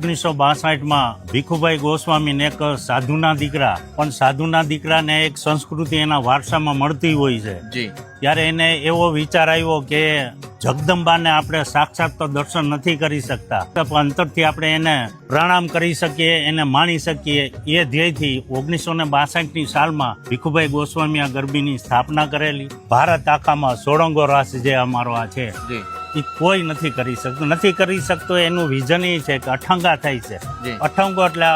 ઓગણીસો બાસઠમાં ભીખુભાઈ ગોસ્વામીને એક સાધુના દીકરા પણ સાધુના દીકરાને એક સંસ્કૃતિ એના વારસામાં મળતી હોય છે. ત્યારે એને એવો વિચાર આવ્યો કે જગદંબાને આપણે સાક્ષાત તો દર્શન નથી કરી શકતા અંતરથી આપણે એને પ્રણામ કરી શકીએ એને માણી શકીએ. એ ધ્યેયથી ઓગણીસો ને બાસઠની સાલમાં ભીખુભાઈ ગોસ્વામી આ ગરબીની સ્થાપના કરેલી. ભારત આખામાં સોળંગો રાસ જે અમારો આ છે. એ કોઈ નથી કરી શકતું. નથી કરી શકતો એનું વિઝન એ છે કે અઠંગા થાય છે. અઠંગો એટલે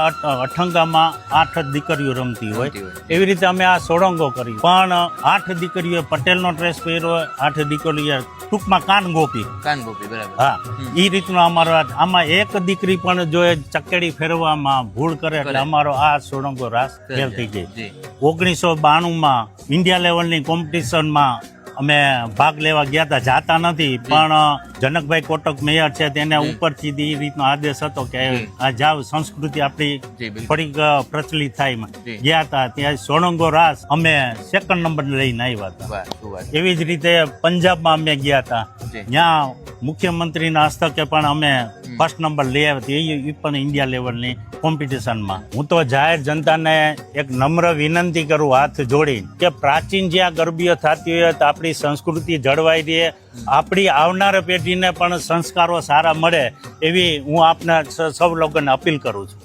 અઠંગામાં આઠ દીકરીઓ રમતી હોય. એવી રીતે અમે આ સોળંગો કરી પણ આઠ દીકરીઓ પટેલનો ડ્રેસ પહેર્યો આઠ દીકરીઓ ટૂંકમાં કાન ગોપી. કાન ગોપી બરાબર. હા. એ રીતનો અમારો આમાં એક દીકરી પણ જો એ ચકેડી ફેરવામાં ભૂલ કરે એટલે અમારો આ સોળંગો રાસ ફેલ થઈ. જાય. ઓગણીસો બાણુંમાં ઇન્ડિયા લેવલની કોમ્પિટિશનમાં અમે ભાગ લેવા ગયા હતા જાતા નથી પણ જનકભાઈ કોટક મેયર છે તેને ઉપરથી એ રીતનો આદેશ હતો કે આ જાવ સંસ્કૃતિ આપણી થોડીક પ્રચલિત થાય ગયા હતા ત્યાં સોણંગો રાસ અમે સેકન્ડ નંબર લઈને આવ્યા હતા. એવી જ રીતે પંજાબમાં અમે ગયા હતા. ત્યાં મુખ્યમંત્રીના હસ્તકે પણ અમે ફર્સ્ટ નંબર લઈ આવ્યા હતા. એ પણ ઇન્ડિયા લેવલની કોમ્પિટિશનમાં હું તો જાહેર જનતાને એક નમ્ર વિનંતી કરું હાથ જોડી કે પ્રાચીન જ્યાં ગરબીઓ થતી હોય તો આપણી સંસ્કૃતિ જળવાઈ રહે. આપણી આવનાર પેઢીને પણ સંસ્કારો સારા મળે એવી હું આપના સૌ લોકોને અપીલ કરું છું.